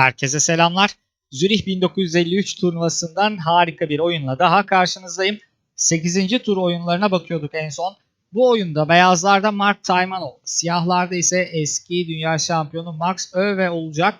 Herkese selamlar. Zürih 1953 turnuvasından harika bir oyunla daha karşınızdayım. 8. tur oyunlarına bakıyorduk en son. Bu oyunda beyazlarda Mark Taymanov, siyahlarda ise eski dünya şampiyonu Max Öve olacak.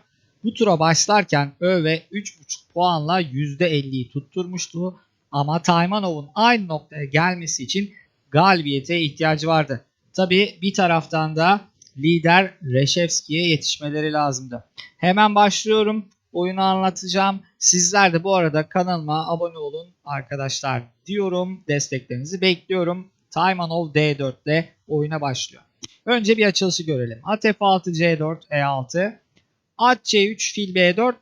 Bu tura başlarken Öve 3.5 puanla %50'yi tutturmuştu. Ama Taymanov'un aynı noktaya gelmesi için galibiyete ihtiyacı vardı. Tabi bir taraftan da lider Reşevski'ye yetişmeleri lazımdı. Hemen başlıyorum. Oyunu anlatacağım. Sizler de bu arada kanalıma abone olun arkadaşlar diyorum. Desteklerinizi bekliyorum. Taymanov D4 ile oyuna başlıyor. Önce bir açılışı görelim. At F6 C4 E6. At C3 fil B4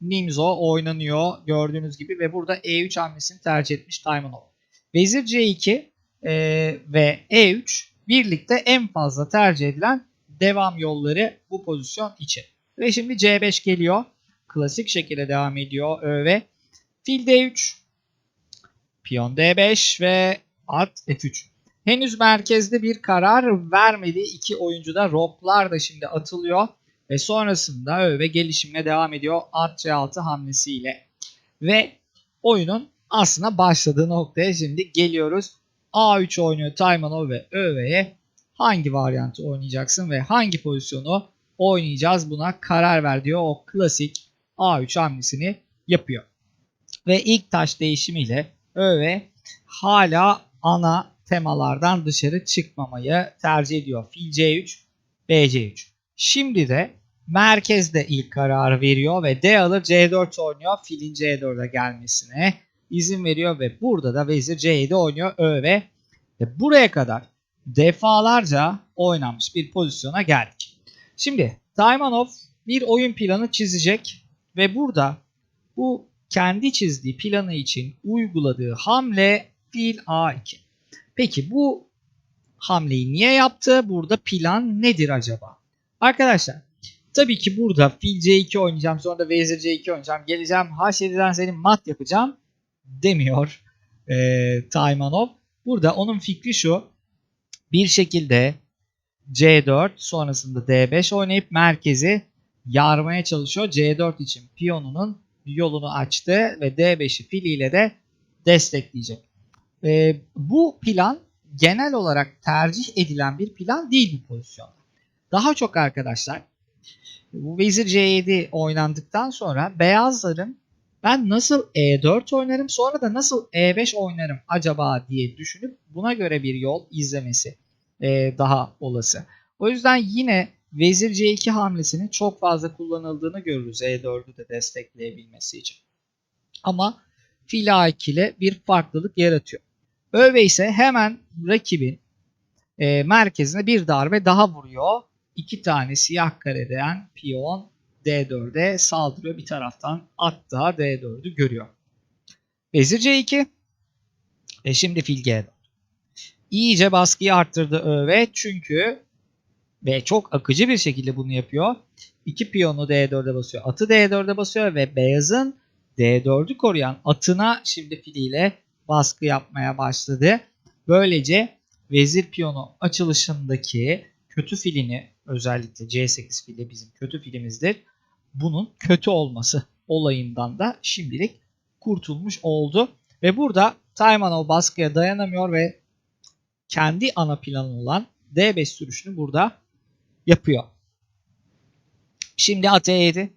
Nimzo oynanıyor gördüğünüz gibi ve burada E3 hamlesini tercih etmiş Taymanov. Vezir C2 e, ve E3 birlikte en fazla tercih edilen devam yolları bu pozisyon için. Ve şimdi C5 geliyor. Klasik şekilde devam ediyor Öve. Fil D3. Piyon D5 ve at F3. Henüz merkezde bir karar vermedi. İki oyuncu da roplar da şimdi atılıyor. Ve sonrasında Öve gelişimine devam ediyor. At C6 hamlesiyle. Ve oyunun aslında başladığı noktaya şimdi geliyoruz. A3 oynuyor Taymanov ve Öve'ye hangi varyantı oynayacaksın ve hangi pozisyonu oynayacağız buna karar ver diyor. O klasik A3 hamlesini yapıyor. Ve ilk taş değişimiyle Öve hala ana temalardan dışarı çıkmamayı tercih ediyor. Fil C3, BC3. Şimdi de merkezde ilk kararı veriyor ve D alır C4 oynuyor. Filin C4'e gelmesine izin veriyor ve burada da vezir C7 oynuyor Öve. Ve buraya kadar defalarca oynanmış bir pozisyona geldik. Şimdi Taymanov bir oyun planı çizecek ve burada bu kendi çizdiği planı için uyguladığı hamle fil A2. Peki bu hamleyi niye yaptı? Burada plan nedir acaba? Arkadaşlar tabii ki burada fil C2 oynayacağım sonra da vezir C2 oynayacağım. Geleceğim H7'den senin mat yapacağım demiyor e, Taymanov. Burada onun fikri şu bir şekilde C4 sonrasında D5 oynayıp merkezi yarmaya çalışıyor. C4 için piyonunun yolunu açtı ve D5'i filiyle de destekleyecek. E, bu plan genel olarak tercih edilen bir plan değil bu pozisyonda. Daha çok arkadaşlar bu vezir C7 oynandıktan sonra beyazların ben nasıl E4 oynarım sonra da nasıl E5 oynarım acaba diye düşünüp buna göre bir yol izlemesi e, daha olası. O yüzden yine vezir C2 hamlesinin çok fazla kullanıldığını görürüz E4'ü de destekleyebilmesi için. Ama fil A2 ile bir farklılık yaratıyor. Öve ise hemen rakibin e, merkezine bir darbe daha vuruyor. İki tane siyah kareden piyon D4'e saldırıyor. Bir taraftan at da D4'ü görüyor. Vezir C2. E şimdi fil G4. İyice baskıyı arttırdı Öve çünkü ve çok akıcı bir şekilde bunu yapıyor. İki piyonu D4'e basıyor. Atı D4'e basıyor ve beyazın D4'ü koruyan atına şimdi filiyle baskı yapmaya başladı. Böylece vezir piyonu açılışındaki kötü filini özellikle C8 fili bizim kötü filimizdir. Bunun kötü olması olayından da şimdilik kurtulmuş oldu. Ve burada Taymanov baskıya dayanamıyor ve kendi ana planı olan D5 sürüşünü burada yapıyor. Şimdi at E7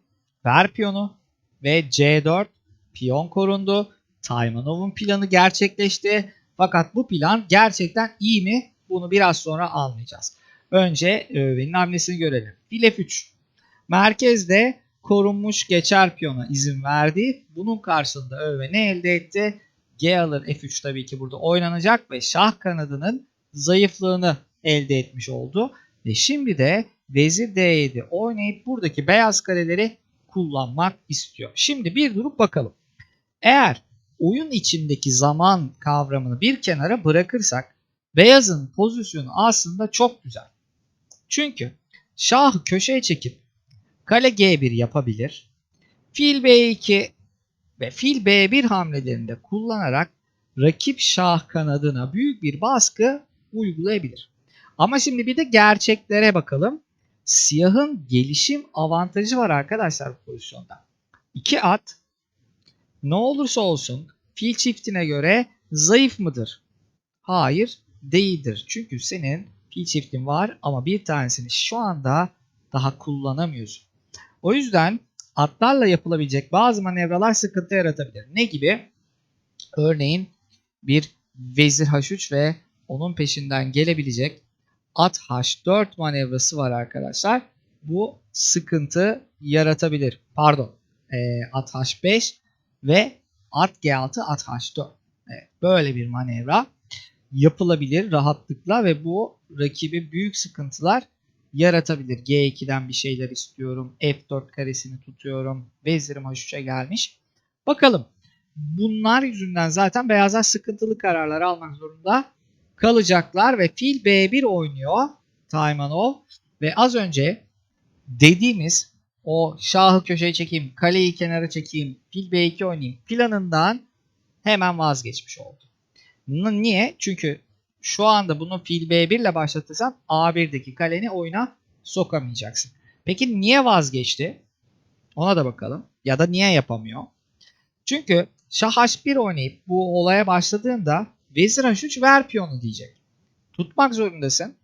ver piyonu ve C4 piyon korundu. Taymanov'un planı gerçekleşti. Fakat bu plan gerçekten iyi mi? Bunu biraz sonra anlayacağız. Önce Öve'nin hamlesini görelim. Fil F3. Merkezde korunmuş geçer piyona izin verdi. Bunun karşılığında Öve ne elde etti? G alır F3 tabii ki burada oynanacak ve şah kanadının zayıflığını elde etmiş oldu. Ve şimdi de vezir D7 oynayıp buradaki beyaz kareleri kullanmak istiyor. Şimdi bir durup bakalım. Eğer oyun içindeki zaman kavramını bir kenara bırakırsak beyazın pozisyonu aslında çok güzel. Çünkü şahı köşeye çekip kale G1 yapabilir. Fil B2 ve fil B1 hamlelerinde kullanarak rakip şah kanadına büyük bir baskı uygulayabilir. Ama şimdi bir de gerçeklere bakalım. siyahın gelişim avantajı var arkadaşlar bu pozisyonda. İki at ne olursa olsun fil çiftine göre zayıf mıdır? Hayır değildir. Çünkü senin fil çiftin var ama bir tanesini şu anda daha kullanamıyorsun. O yüzden atlarla yapılabilecek bazı manevralar sıkıntı yaratabilir. Ne gibi? Örneğin bir vezir h3 ve onun peşinden gelebilecek at h4 manevrası var arkadaşlar. Bu sıkıntı yaratabilir. Pardon. E, at h5 ve at g6 at h4. Evet, böyle bir manevra yapılabilir rahatlıkla ve bu rakibi büyük sıkıntılar yaratabilir. G2'den bir şeyler istiyorum. F4 karesini tutuyorum. Vezirim H3'e gelmiş. Bakalım. Bunlar yüzünden zaten beyazlar sıkıntılı kararlar almak zorunda kalacaklar ve fil B1 oynuyor Taymanov ve az önce dediğimiz o şahı köşeye çekeyim, kaleyi kenara çekeyim, fil B2 oynayayım planından hemen vazgeçmiş oldu. Niye? Çünkü şu anda bunu fil B1 ile başlatırsan A1'deki kaleni oyuna sokamayacaksın. Peki niye vazgeçti? Ona da bakalım. Ya da niye yapamıyor? Çünkü şah H1 oynayıp bu olaya başladığında vezir H3 ver piyonu diyecek. Tutmak zorundasın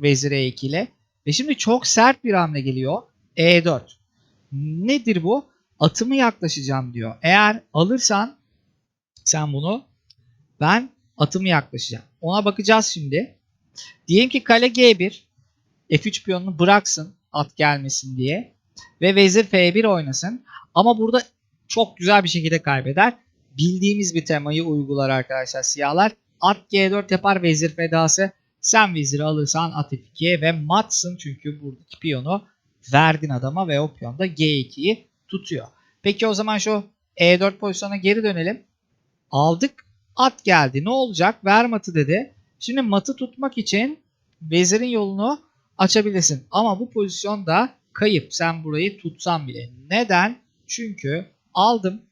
vezir E2 ile. Ve şimdi çok sert bir hamle geliyor. E4. Nedir bu? Atımı yaklaşacağım diyor. Eğer alırsan sen bunu ben atımı yaklaşacağım. Ona bakacağız şimdi. Diyelim ki kale G1 F3 piyonunu bıraksın at gelmesin diye ve vezir F1 oynasın. Ama burada çok güzel bir şekilde kaybeder. Bildiğimiz bir temayı uygular arkadaşlar siyahlar. At G4 yapar vezir fedası. Sen veziri alırsan at F2'ye ve matsın çünkü buradaki piyonu verdin adama ve o piyon da G2'yi tutuyor. Peki o zaman şu E4 pozisyona geri dönelim. Aldık. At geldi. Ne olacak? Ver matı dedi. Şimdi matı tutmak için vezirin yolunu açabilirsin. Ama bu pozisyonda kayıp. Sen burayı tutsan bile. Neden? Çünkü aldım.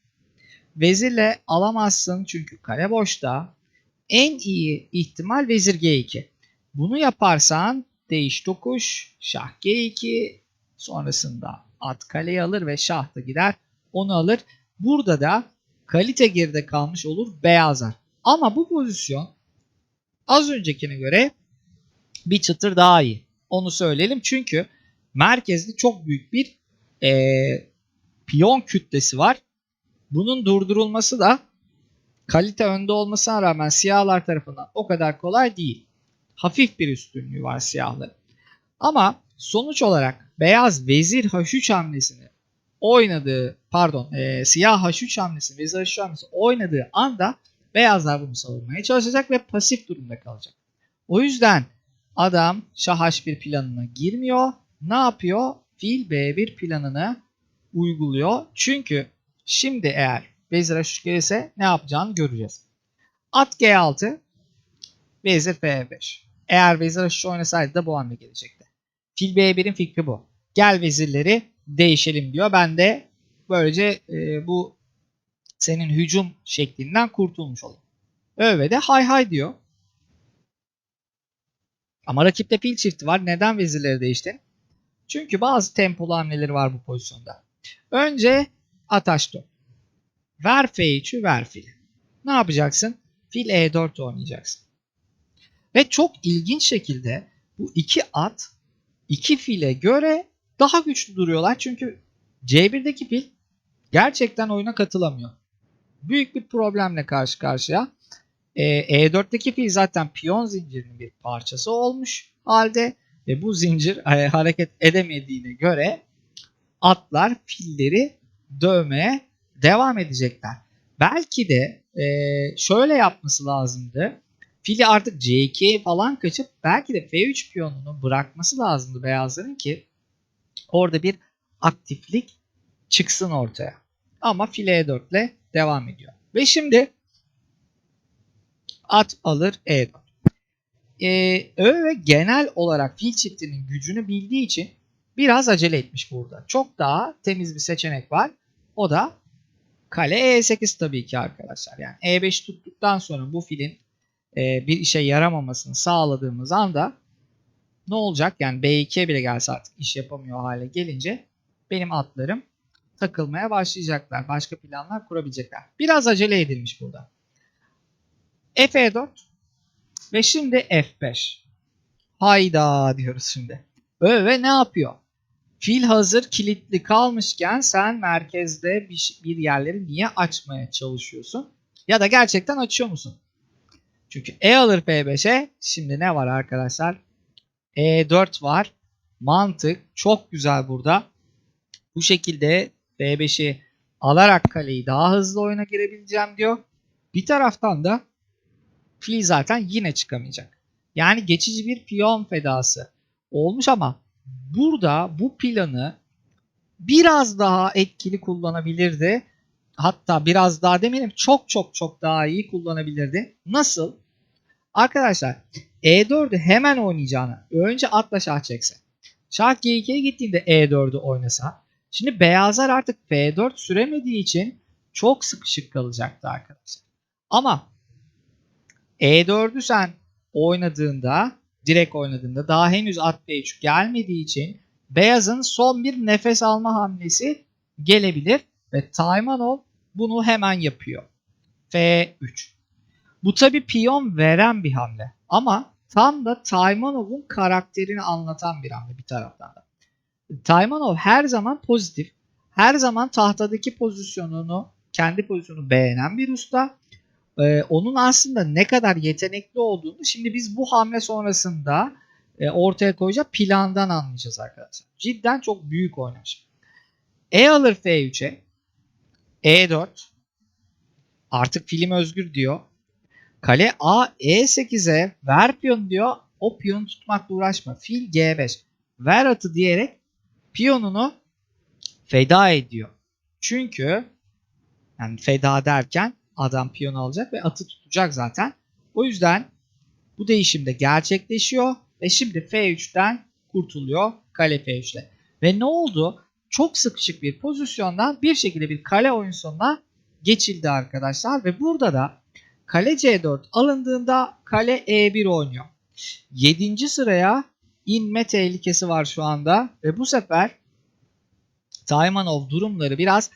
Vezirle alamazsın çünkü kale boşta. En iyi ihtimal vezir G2. Bunu yaparsan değiş tokuş, şah G2, sonrasında at kaleyi alır ve şah da gider onu alır. Burada da kalite geride kalmış olur beyazlar. Ama bu pozisyon az öncekine göre bir çıtır daha iyi. Onu söyleyelim çünkü merkezde çok büyük bir e, piyon kütlesi var. Bunun durdurulması da kalite önde olmasına rağmen siyahlar tarafından o kadar kolay değil. Hafif bir üstünlüğü var siyahların. Ama sonuç olarak beyaz vezir h3 hamlesini oynadığı pardon e, siyah h3 hamlesi vezir h3 hamlesi oynadığı anda beyazlar bunu savunmaya çalışacak ve pasif durumda kalacak. O yüzden adam şah h1 planına girmiyor. Ne yapıyor? Fil b1 planını uyguluyor. Çünkü şimdi eğer vezir h3 gelirse ne yapacağını göreceğiz. At g6 vezir f5. Eğer vezir h3 oynasaydı da bu hamle gelecekti. Fil b1'in fikri bu. Gel vezirleri değişelim diyor. Ben de böylece e, bu senin hücum şeklinden kurtulmuş olayım. Öve de hay hay diyor. Ama rakipte fil çifti var. Neden vezirleri değiştin? Çünkü bazı tempolu hamleleri var bu pozisyonda. Önce at h4. Ver f3'ü ver fil. Ne yapacaksın? Fil e4 oynayacaksın. Ve çok ilginç şekilde bu iki at iki file göre daha güçlü duruyorlar. Çünkü C1'deki fil gerçekten oyuna katılamıyor. Büyük bir problemle karşı karşıya. E, E4'teki fil zaten piyon zincirinin bir parçası olmuş halde ve bu zincir e, hareket edemediğine göre atlar filleri dövmeye devam edecekler. Belki de e, şöyle yapması lazımdı. Fili artık C2'ye falan kaçıp belki de F3 piyonunu bırakması lazımdı beyazların ki orada bir aktiflik çıksın ortaya. Ama file E4 ile devam ediyor. Ve şimdi at alır E4. Ee, Ö ve genel olarak fil çiftinin gücünü bildiği için biraz acele etmiş burada. Çok daha temiz bir seçenek var. O da kale E8 tabii ki arkadaşlar. Yani E5 tuttuktan sonra bu filin e, bir işe yaramamasını sağladığımız anda ne olacak? Yani B2'ye bile gelse artık iş yapamıyor hale gelince benim atlarım takılmaya başlayacaklar. Başka planlar kurabilecekler. Biraz acele edilmiş burada. F4 ve şimdi F5. Hayda diyoruz şimdi. Ve, ve ne yapıyor? Fil hazır kilitli kalmışken sen merkezde bir, bir yerleri niye açmaya çalışıyorsun? Ya da gerçekten açıyor musun? Çünkü E alır F5'e. Şimdi ne var arkadaşlar? E4 var. Mantık çok güzel burada. Bu şekilde F5'i alarak kaleyi daha hızlı oyuna girebileceğim diyor. Bir taraftan da fil zaten yine çıkamayacak. Yani geçici bir piyon fedası olmuş ama burada bu planı biraz daha etkili kullanabilirdi. Hatta biraz daha demeyelim çok çok çok daha iyi kullanabilirdi. Nasıl? Arkadaşlar E4'ü hemen oynayacağını önce atla şah çekse. Şah G2'ye gittiğinde E4'ü oynasa. Şimdi beyazlar artık F4 süremediği için çok sıkışık kalacaktı arkadaşlar. Ama E4'ü sen oynadığında direkt oynadığında daha henüz at B3 gelmediği için beyazın son bir nefes alma hamlesi gelebilir ve Taymanov bunu hemen yapıyor. F3. Bu tabi piyon veren bir hamle ama tam da Taymanov'un karakterini anlatan bir hamle bir taraftan da. Taymanov her zaman pozitif, her zaman tahtadaki pozisyonunu, kendi pozisyonunu beğenen bir usta. Ee, onun aslında ne kadar yetenekli olduğunu şimdi biz bu hamle sonrasında e, ortaya koyacak plandan anlayacağız arkadaşlar. Cidden çok büyük oynamış. E alır F3'e. E4. Artık film özgür diyor. Kale A E8'e ver piyon diyor. O piyonu tutmakla uğraşma. Fil G5. Ver atı diyerek piyonunu feda ediyor. Çünkü yani feda derken adam piyonu alacak ve atı tutacak zaten. O yüzden bu değişim de gerçekleşiyor ve şimdi F3'ten kurtuluyor kale F3'le. Ve ne oldu? Çok sıkışık bir pozisyondan bir şekilde bir kale oyun sonuna geçildi arkadaşlar ve burada da kale C4 alındığında kale E1 oynuyor. 7. sıraya inme tehlikesi var şu anda ve bu sefer Taymanov durumları biraz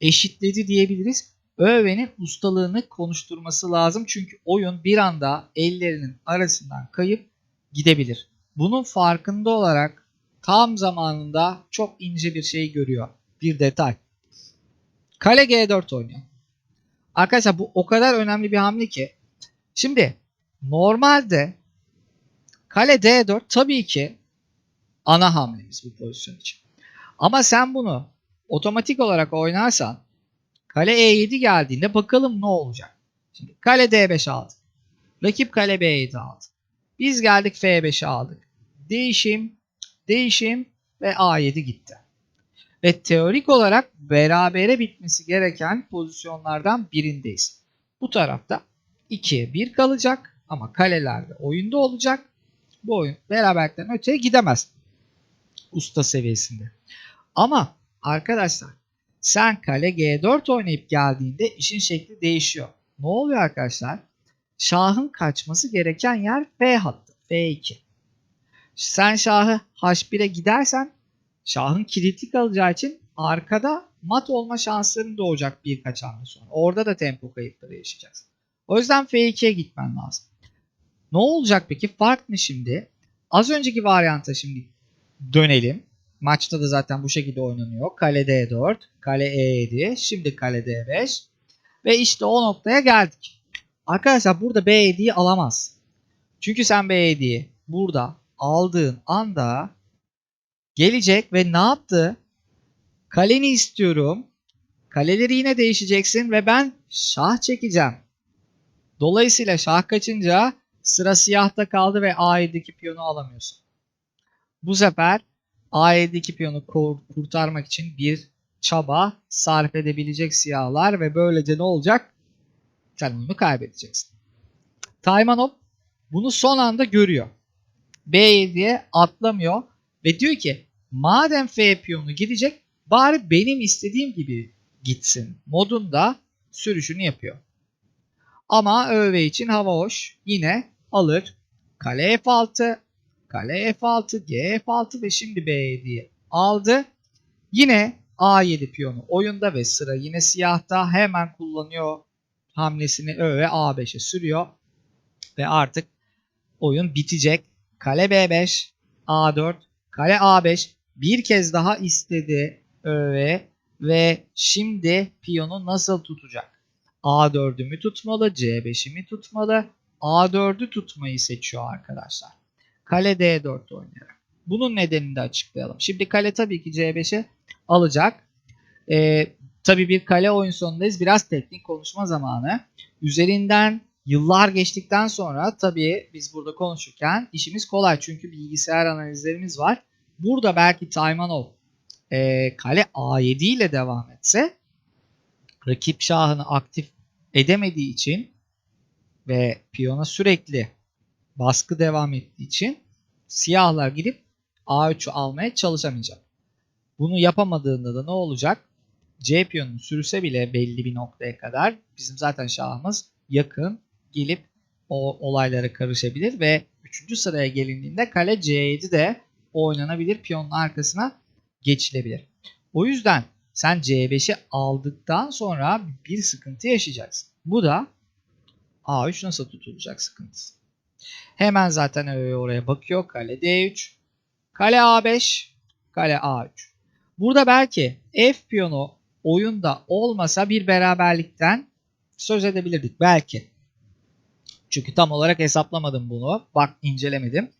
eşitledi diyebiliriz. Öve'nin ustalığını konuşturması lazım çünkü oyun bir anda ellerinin arasından kayıp gidebilir. Bunun farkında olarak tam zamanında çok ince bir şey görüyor. Bir detay. Kale G4 oynuyor. Arkadaşlar bu o kadar önemli bir hamle ki. Şimdi normalde kale D4 tabii ki ana hamlemiz bu pozisyon için. Ama sen bunu otomatik olarak oynarsan kale E7 geldiğinde bakalım ne olacak. Şimdi kale D5 aldı. Rakip kale B7 aldı. Biz geldik F5'i aldık. Değişim, değişim ve A7 gitti. Ve teorik olarak berabere bitmesi gereken pozisyonlardan birindeyiz. Bu tarafta 2'ye 1 kalacak ama kalelerde oyunda olacak. Bu oyun beraberlikten öteye gidemez. Usta seviyesinde. Ama arkadaşlar sen kale G4 oynayıp geldiğinde işin şekli değişiyor. Ne oluyor arkadaşlar? Şahın kaçması gereken yer F hattı. F2. Sen şahı H1'e gidersen şahın kilitli kalacağı için arkada mat olma şansların doğacak birkaç hamle sonra. Orada da tempo kayıpları yaşayacağız. O yüzden F2'ye gitmen lazım. Ne olacak peki? Fark ne şimdi? Az önceki varyanta şimdi dönelim. Maçta da zaten bu şekilde oynanıyor. Kale D4, kale E7, şimdi kale D5. Ve işte o noktaya geldik. Arkadaşlar burada B7'yi alamaz. Çünkü sen B7'yi burada aldığın anda gelecek ve ne yaptı? Kaleni istiyorum. Kaleleri yine değişeceksin ve ben şah çekeceğim. Dolayısıyla şah kaçınca sıra siyahta kaldı ve A7'deki piyonu alamıyorsun. Bu sefer A7'deki piyonu kurtarmak için bir çaba sarf edebilecek siyahlar ve böylece ne olacak? Sen oyunu kaybedeceksin. Taymanov bunu son anda görüyor. B7'ye atlamıyor ve diyor ki madem F piyonu gidecek bari benim istediğim gibi gitsin modunda sürüşünü yapıyor. Ama ÖV için hava hoş. Yine alır. Kale F6. Kale F6, G F6 ve şimdi B7'yi aldı. Yine A7 piyonu oyunda ve sıra yine siyahta hemen kullanıyor hamlesini Ö ve A5'e sürüyor. Ve artık oyun bitecek. Kale B5, A4, kale A5 bir kez daha istedi Ö ve şimdi piyonu nasıl tutacak? A4'ü mü tutmalı, C5'i mi tutmalı? A4'ü tutmayı seçiyor arkadaşlar. Kale D4 oynayarak. Bunun nedenini de açıklayalım. Şimdi kale tabii ki C5'e alacak. Ee, tabii bir kale oyun sonundayız. Biraz teknik konuşma zamanı. Üzerinden yıllar geçtikten sonra tabii biz burada konuşurken işimiz kolay. Çünkü bilgisayar analizlerimiz var. Burada belki Taymanov e, kale A7 ile devam etse rakip şahını aktif edemediği için ve piyona sürekli baskı devam ettiği için siyahlar gidip A3'ü almaya çalışamayacak. Bunu yapamadığında da ne olacak? C piyonunu sürse bile belli bir noktaya kadar bizim zaten şahımız yakın gelip o olaylara karışabilir ve 3. sıraya gelindiğinde kale C7 de oynanabilir piyonun arkasına geçilebilir. O yüzden sen C5'i aldıktan sonra bir sıkıntı yaşayacaksın. Bu da A3 nasıl tutulacak sıkıntısı. Hemen zaten oraya bakıyor. Kale D3. Kale A5. Kale A3. Burada belki F piyonu oyunda olmasa bir beraberlikten söz edebilirdik. Belki. Çünkü tam olarak hesaplamadım bunu. Bak incelemedim.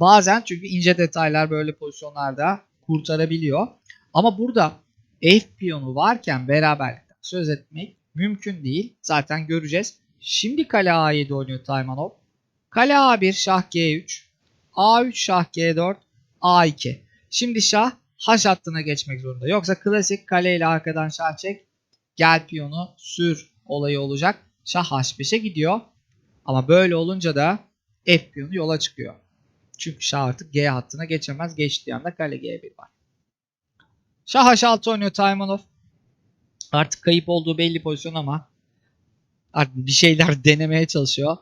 Bazen çünkü ince detaylar böyle pozisyonlarda kurtarabiliyor. Ama burada F piyonu varken beraberlikten söz etmek mümkün değil. Zaten göreceğiz. Şimdi kale A7 oynuyor Taymanov. Kale A1 şah G3. A3 şah G4. A2. Şimdi şah H hattına geçmek zorunda. Yoksa klasik kale ile arkadan şah çek. Gel piyonu sür olayı olacak. Şah H5'e gidiyor. Ama böyle olunca da F piyonu yola çıkıyor. Çünkü şah artık G hattına geçemez. Geçtiği anda kale G1 var. Şah H6 oynuyor Taymanov. Artık kayıp olduğu belli pozisyon ama artık bir şeyler denemeye çalışıyor.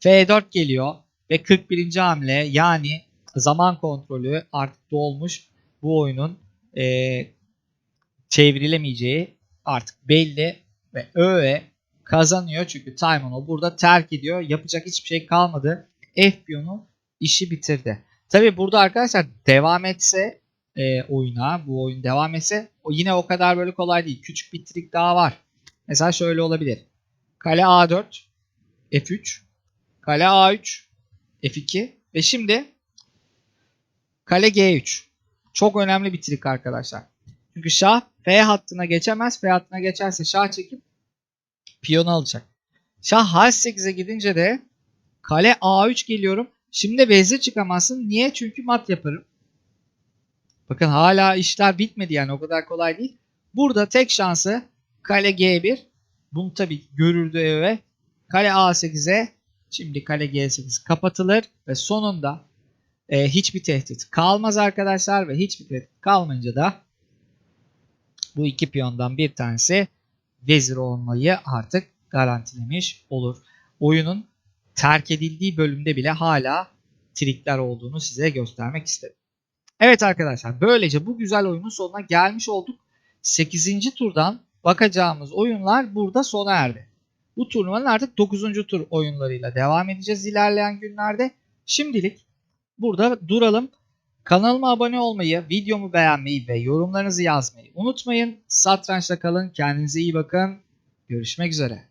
F4 geliyor ve 41. hamle yani zaman kontrolü artık dolmuş. Bu oyunun e, çevrilemeyeceği artık belli ve Ö'ye kazanıyor. Çünkü Taymanov burada terk ediyor. Yapacak hiçbir şey kalmadı. F piyonu işi bitirdi. Tabi burada arkadaşlar devam etse e, oyuna bu oyun devam etse o yine o kadar böyle kolay değil. Küçük bir trik daha var. Mesela şöyle olabilir. Kale A4 F3 Kale A3 F2 ve şimdi kale G3. Çok önemli bir trik arkadaşlar. Çünkü şah F hattına geçemez. F hattına geçerse şah çekip piyonu alacak. Şah H8'e gidince de kale A3 geliyorum. Şimdi vezir çıkamazsın. Niye? Çünkü mat yaparım. Bakın hala işler bitmedi yani o kadar kolay değil. Burada tek şansı kale G1. Bunu tabii görürdü eve. Kale A8'e şimdi kale G8 kapatılır ve sonunda e, hiçbir tehdit kalmaz arkadaşlar ve hiçbir tehdit kalmayınca da bu iki piyondan bir tanesi vezir olmayı artık garantilemiş olur. Oyunun terk edildiği bölümde bile hala trikler olduğunu size göstermek istedim. Evet arkadaşlar böylece bu güzel oyunun sonuna gelmiş olduk. 8. turdan bakacağımız oyunlar burada sona erdi. Bu turnuvanın artık 9. tur oyunlarıyla devam edeceğiz ilerleyen günlerde. Şimdilik burada duralım. Kanalıma abone olmayı, videomu beğenmeyi ve yorumlarınızı yazmayı unutmayın. Satrançta kalın, kendinize iyi bakın. Görüşmek üzere.